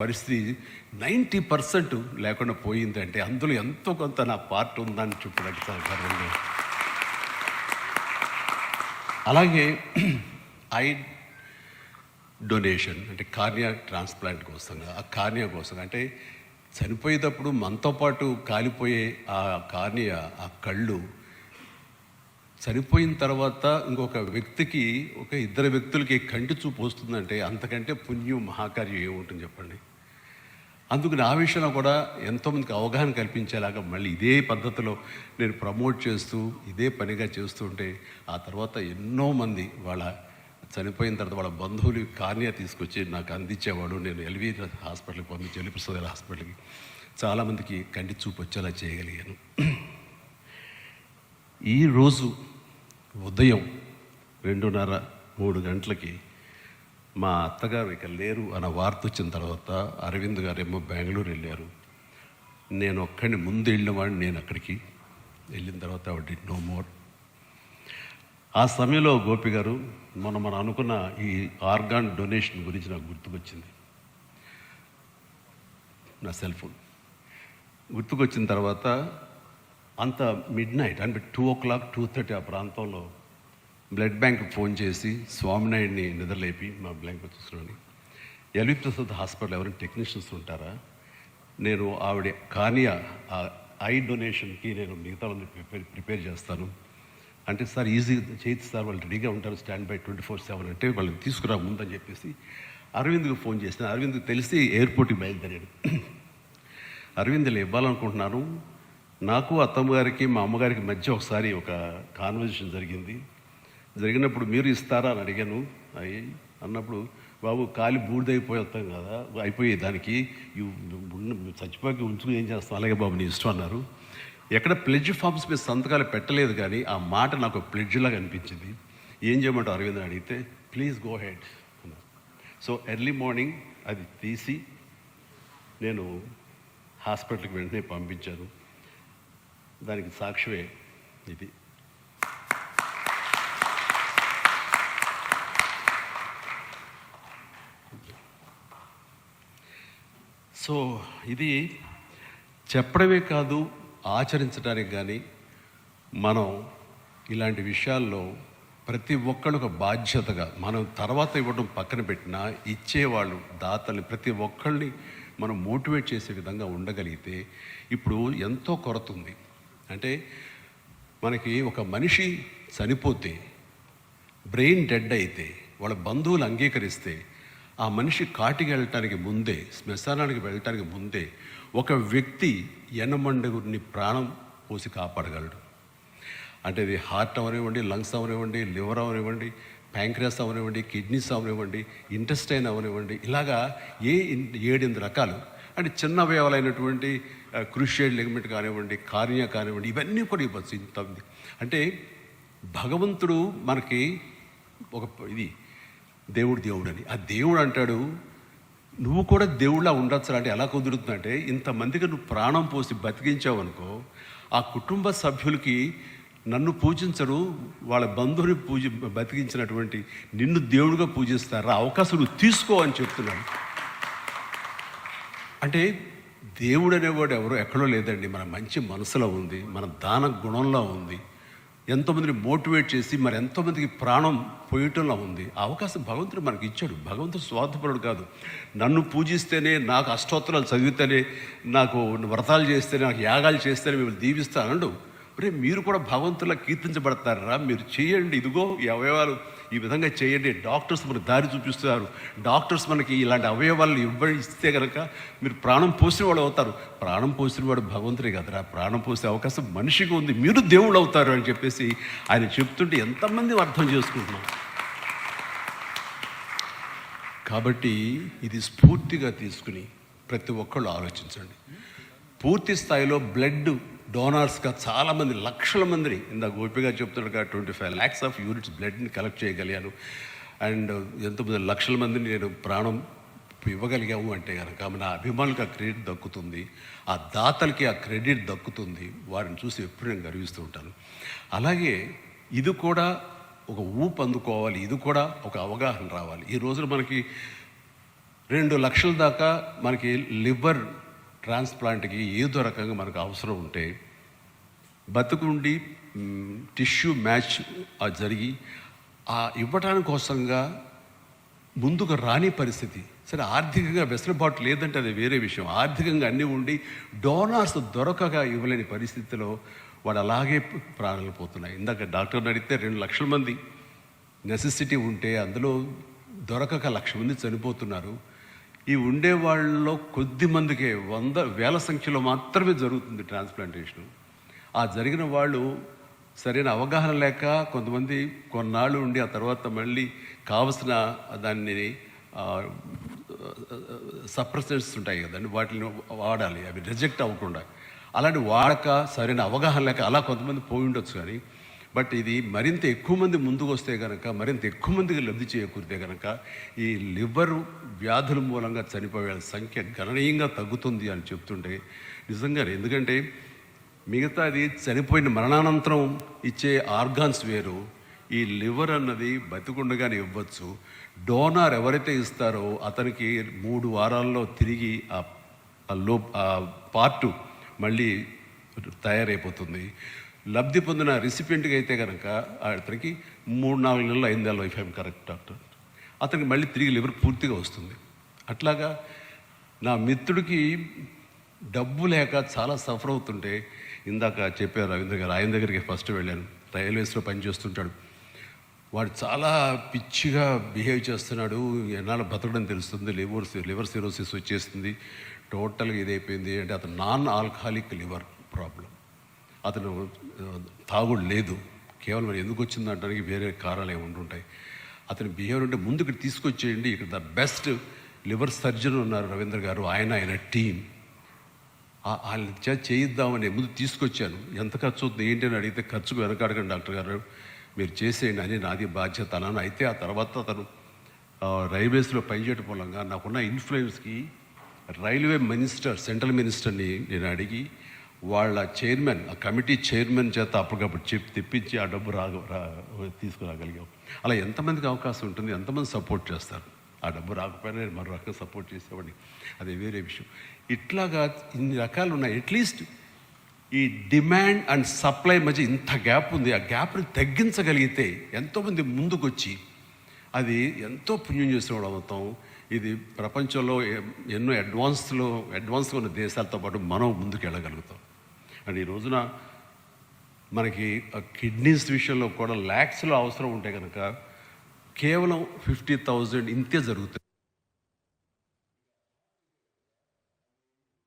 పరిస్థితి ninety percent లేకుండా పోయిందంటే అందులో ఎంతో కొంత నా పార్ట్ ఉందని చెప్పడానికి చాలా గర్వంగా అలాగే ఐ డొనేషన్ అంటే కార్నియా ట్రాన్స్ప్లాంట్ కోసం ఆ కార్నియా కోసం అంటే చనిపోయేటప్పుడు మనతో పాటు కాలిపోయే ఆ కార్నియా ఆ కళ్ళు చనిపోయిన తర్వాత ఇంకొక వ్యక్తికి ఒక ఇద్దరు వ్యక్తులకి కంటి చూపు వస్తుందంటే అంతకంటే పుణ్యం మహాకార్యం ఏముంటుంది చెప్పండి? అందుకు నా విషయంలో కూడా ఎంతోమందికి అవగాహన కల్పించేలాగా మళ్ళీ ఇదే పద్ధతిలో నేను ప్రమోట్ చేస్తూ ఇదే పనిగా చేస్తుంటే ఆ తర్వాత ఎన్నో మంది వాళ్ళ చనిపోయిన తర్వాత వాళ్ళ బంధువులు కార్నియా తీసుకొచ్చి నాకు అందించేవాడు. నేను ఎల్వి హాస్పిటల్కి పంపించి ఎల్వి ప్రసాద్ హాస్పిటల్కి చాలామందికి కంటి చూపు వచ్చేలా చేయగలిగాను. ఈరోజు ఉదయం రెండున్నర మూడు గంటలకి మా అత్తగారు ఇక లేరు అన్న వార్త వచ్చిన తర్వాత అరవింద్ గారు ఏమో బెంగళూరు వెళ్ళారు. నేను ఒక్కడిని ముందు వెళ్ళిన వాడిని నేను అక్కడికి. వెళ్ళిన తర్వాత ఆవిడ నో మోర్ ఆ సమయంలో గోపి గారు మొన్న మనం అనుకున్న ఈ ఆర్గాన్ డొనేషన్ గురించి నాకు గుర్తుకొచ్చింది. నా సెల్ ఫోన్. గుర్తుకొచ్చిన తర్వాత అంత మిడ్ నైట్ అంటే two o'clock two thirty ఆ ప్రాంతంలో బ్లడ్ బ్యాంక్ ఫోన్ చేసి స్వామినాయుడిని నిద్రలేపి మా బ్లాంక్ వచ్చేసుకుని ఎల్వి ప్రసాద్ హాస్పిటల్ ఎవరైనా టెక్నీషియన్స్ ఉంటారా? నేను ఆవిడ కానియా ఆ ఐ డొనేషన్కి నేను మిగతా ప్రిపేర్ ప్రిపేర్ చేస్తాను. అంటే సార్ ఈజీ చేయొచ్చు సార్ వాళ్ళు రెడీగా ఉంటారు stand by twenty four seven అంటే వాళ్ళని తీసుకురా ముందని చెప్పేసి అరవింద్కి ఫోన్ చేసిన. అరవింద్కి తెలిసి ఎయిర్పోర్ట్కి బయలుదేరాడు. అరవింద్లు ఇవ్వాలనుకుంటున్నాను నాకు అత్తమ్మ గారికి మా అమ్మగారికి మధ్య ఒకసారి ఒక కాన్వర్జేషన్ జరిగింది. జరిగినప్పుడు మీరు ఇస్తారా అని అడిగాను. అయ్యి అన్నప్పుడు బాబు కాలి బూడిదైపోతాం వస్తాం కదా అయిపోయి దానికి. చచ్చిపోయి ఉంచుకుని ఏం చేస్తాం అలాగే బాబు నీ ఇష్టం అన్నారు. ఎక్కడ ప్లెడ్జ్ ఫామ్స్ మీద సంతకాలు పెట్టలేదు కానీ ఆ మాట నాకు ప్లెడ్జ్ లాగా అనిపించింది. ఏం చేయమంటావు అరవింద్ అడిగితే please go ahead so early morning అది తీసి నేను హాస్పిటల్కి వెంటనే పంపించాను. దానికి సాక్ష్యమే ఇది. సో ఇది చెప్పడమే కాదు ఆచరించడానికి కానీ మనం ఇలాంటి విషయాల్లో ప్రతి ఒక్కళ్ళు ఒక బాధ్యతగా మనం తర్వాత ఇవ్వడం పక్కన పెట్టినా ఇచ్చేవాళ్ళు దాతల్ని ప్రతి ఒక్కళ్ళని మనం మోటివేట్ చేసే విధంగా ఉండగలిగితే ఇప్పుడు ఎంతో కొరత ఉంది. అంటే మనకి ఒక మనిషి చనిపోతే బ్రెయిన్ డెడ్ అయితే వాళ్ళ బంధువులు అంగీకరిస్తే ఆ మనిషి కాటికి వెళ్ళటానికి ముందే శ్మశానానికి వెళ్ళటానికి ముందే ఒక వ్యక్తి ఎనమండగురిని ప్రాణం పోసి కాపాడగలడు. అంటే ఇది హార్ట్ అవనివ్వండి లంగ్స్ అవనివ్వండి లివర్ అవనివ్వండి ప్యాంక్రియాస్ అవనివ్వండి కిడ్నీస్ అవనివ్వండి ఇంటెస్టైన్ అవనివ్వండి ఇలాగా ఏ ఏడెనిమిది రకాలు. అంటే చిన్న అవయవాలైనటువంటి క్రూషియల్ లిగమెంట్ కానివ్వండి కార్నియా కానివ్వండి ఇవన్నీ కూడా ఇవ్వచ్చు ఇంత అంటే భగవంతుడు మనకి ఒక ఇది దేవుడు దేవుడు అని ఆ దేవుడు అంటాడు నువ్వు కూడా దేవుళ్ళ ఉండొచ్చు అంటే ఎలా కుదురుతుందంటే ఇంతమందికి నువ్వు ప్రాణం పోసి బతికించావు అనుకో ఆ కుటుంబ సభ్యులకి నన్ను పూజించరు వాళ్ళ బంధువుని పూజ బతికించినటువంటి నిన్ను దేవుడిగా పూజిస్తారు? ఆ అవకాశం నువ్వు తీసుకో అని చెప్తున్నాను అంటే దేవుడు అనేవాడు ఎవరో ఎక్కడో లేదండి. మన మంచి మనసులో ఉంది మన దాన గుణంలో ఉంది. ఎంతోమందిని మోటివేట్ చేసి మరి ఎంతోమందికి ప్రాణం పోయటంలో ఉంది. ఆ అవకాశం భగవంతుడు మనకి ఇచ్చాడు. భగవంతుడు స్వార్థపరుడు కాదు. నన్ను పూజిస్తేనే నాకు అష్టోత్తరాలు చదివితేనే నాకు వ్రతాలు చేస్తేనే నాకు యాగాలు చేస్తేనే మిమ్మల్ని దీవిస్తానండు. రే మీరు కూడా భగవంతులా కీర్తించబడతారా? మీరు చేయండి. ఇదిగో ఈ అవయవాలు. ఈ విధంగా చేయండి. డాక్టర్స్ మనకు దారి చూపిస్తున్నారు. డాక్టర్స్ మనకి ఇలాంటి అవయవాలను ఇవ్వ ఇస్తే కనుక మీరు ప్రాణం పోసిన వాడు అవుతారు. ప్రాణం పోసిన వాడు భగవంతుడే కదరా. ప్రాణం పోసే అవకాశం మనిషికి ఉంది. మీరు దేవుడు అవుతారు అని చెప్పేసి ఆయన చెప్తుంటే ఎంతమంది అర్థం చేసుకుంటున్నాం. కాబట్టి ఇది స్ఫూర్తిగా తీసుకుని ప్రతి ఒక్కళ్ళు ఆలోచించండి. పూర్తి స్థాయిలో బ్లడ్ డోనార్స్గా చాలామంది లక్షల మందిని ఇందాక గోపిగా చెప్తుండగా twenty five lakhs of units బ్లడ్ని collect చేయగలిగాను. అండ్ ఎంతమంది లక్షల మందిని నేను ప్రాణం ఇవ్వగలిగాము అంటే కనుక మన అభిమానులకు ఆ క్రెడిట్ దక్కుతుంది. ఆ దాతలకి ఆ క్రెడిట్ దక్కుతుంది. వారిని చూసి ఎప్పుడు నేను గర్విస్తూ ఉంటాను. అలాగే ఇది కూడా ఒక ఊపు అందుకోవాలి. ఇది కూడా ఒక అవగాహన రావాలి. ఈ రోజున మనకి రెండు లక్షల దాకా మనకి లివర్ ట్రాన్స్ప్లాంట్కి ఏదో రకంగా మనకు అవసరం ఉంటే బతుకుండి టిష్యూ మ్యాచ్ జరిగి ఆ ఇవ్వటానికి కోసంగా ముందుకు రాని పరిస్థితి. సరే ఆర్థికంగా వెసులుబాటు లేదంటే అది వేరే విషయం. ఆర్థికంగా అన్నీ ఉండి డోనార్స్ దొరకగా ఇవ్వలేని పరిస్థితిలో వాడు అలాగే ప్రాణాలు పోతున్నాయి. ఇందాక డాక్టర్ని అడిగితే రెండు లక్షల మంది. నెసెసిటీ ఉంటే అందులో దొరకక లక్ష మంది చనిపోతున్నారు. ఈ ఉండే వాళ్ళలో కొద్ది మందికే వంద వేల సంఖ్యలో మాత్రమే జరుగుతుంది ట్రాన్స్ప్లాంటేషన్. ఆ జరిగిన వాళ్ళు సరైన అవగాహన లేక కొంతమంది కొన్నాళ్ళు ఉండి ఆ తర్వాత మళ్ళీ కావలసిన దాన్ని సప్రెసెంట్స్ ఉంటాయి కదండి వాటిని వాడాలి. అవి రిజెక్ట్ అవ్వకుండా. అలాంటి వాడక సరైన అవగాహన లేక అలా కొంతమంది పోయి ఉండొచ్చు కానీ బట్ ఇది మరింత ఎక్కువ మంది ముందుకు వస్తే కనుక మరింత ఎక్కువ మందికి లబ్ధి చేకూరితే కనుక ఈ లివర్ వ్యాధుల మూలంగా చనిపోయే సంఖ్య గణనీయంగా తగ్గుతుంది అని చెప్తుంటే నిజంగా ఎందుకంటే మిగతాది చనిపోయిన మరణానంతరం ఇచ్చే ఆర్గాన్స్ వేరు ఈ లివర్ అన్నది బతికుండగానే ఇవ్వచ్చు. డోనార్ ఎవరైతే ఇస్తారో అతనికి మూడు వారాల్లో తిరిగి ఆ లో ఆ పార్టు మళ్ళీ తయారైపోతుంది. లబ్ధి పొందిన రెసిపెంట్గా అయితే కనుక అతనికి మూడు నాలుగు నెలలు ఐదు వైఫ్ ఐమ్ కరెక్ట్ డాక్టర్. అతనికి మళ్ళీ తిరిగి లివర్ పూర్తిగా వస్తుంది. అట్లాగా నా మిత్రుడికి డబ్బు లేక చాలా సఫర్ అవుతుంటే ఇందాక చెప్పారు రవీంద్ర గారు ఆయన దగ్గరికి ఫస్ట్ వెళ్ళాను. రైల్వేస్లో పనిచేస్తుంటాడు వాడు చాలా పిచ్చిగా బిహేవ్ చేస్తున్నాడు. ఎన్నాళ్ళు బతకడం తెలుస్తుంది. లివర్ లివర్ సిరోసిస్ వచ్చేస్తుంది టోటల్గా ఇదైపోయింది. అంటే అతను నాన్ ఆల్కహాలిక్ లివర్ ప్రాబ్లం అతను తాగుడు లేదు. కేవలం ఎందుకు వచ్చిందంటానికి వేరే కారణాలు ఏమి ఉంటుంటాయి అతని బిహేవియర్ అంటే ముందు ఇక్కడ తీసుకొచ్చేయండి. ఇక్కడ ద బెస్ట్ లివర్ సర్జన్ ఉన్నారు రవీంద్ర గారు ఆయన ఆయన టీం. వాళ్ళని చేయిద్దామని ముందు తీసుకొచ్చాను. ఎంత ఖర్చు అవుతుంది ఏంటి అని అడిగితే ఖర్చు వెనకాడకండి డాక్టర్ గారు. మీరు చేసేయండి అని నాది బాధ్యత అన్నాను. అయితే ఆ తర్వాత అతను రైల్వేస్లో పనిచేయటం మూలంగా నాకున్న ఇన్ఫ్లుయెన్స్కి రైల్వే మినిస్టర్ సెంట్రల్ మినిస్టర్ని నేను అడిగి వాళ్ళ చైర్మన్ ఆ కమిటీ చైర్మన్ చేత అప్పటికప్పుడు చెప్పి తెప్పించి ఆ డబ్బు రాగ తీసుకురాగలిగాం. అలా ఎంతమందికి అవకాశం ఉంటుంది ఎంతమంది సపోర్ట్ చేస్తారు? ఆ డబ్బు రాకపోయినా నేను మరో రకంగా సపోర్ట్ చేసేవాడిని. అది వేరే విషయం. ఇట్లాగా ఇన్ని రకాలు ఉన్నాయి. అట్లీస్ట్ ఈ డిమాండ్ అండ్ సప్లై మధ్య ఇంత గ్యాప్ ఉంది. ఆ గ్యాప్ని తగ్గించగలిగితే ఎంతోమంది ముందుకొచ్చి అది ఎంతో పుణ్యం చేసేవాడు అవుతాం. ఇది ప్రపంచంలో ఎ- ఎన్నో అడ్వాన్స్లో అడ్వాన్స్గా ఉన్న దేశాలతో పాటు మనం ముందుకు వెళ్ళగలుగుతాం అండ్ ఈ రోజున మనకి కిడ్నీస్ విషయంలో కూడా ల్యాక్స్లో అవసరం ఉంటే కనుక కేవలం ఫిఫ్టీ థౌజండ్ ఇంతే జరుగుతుంది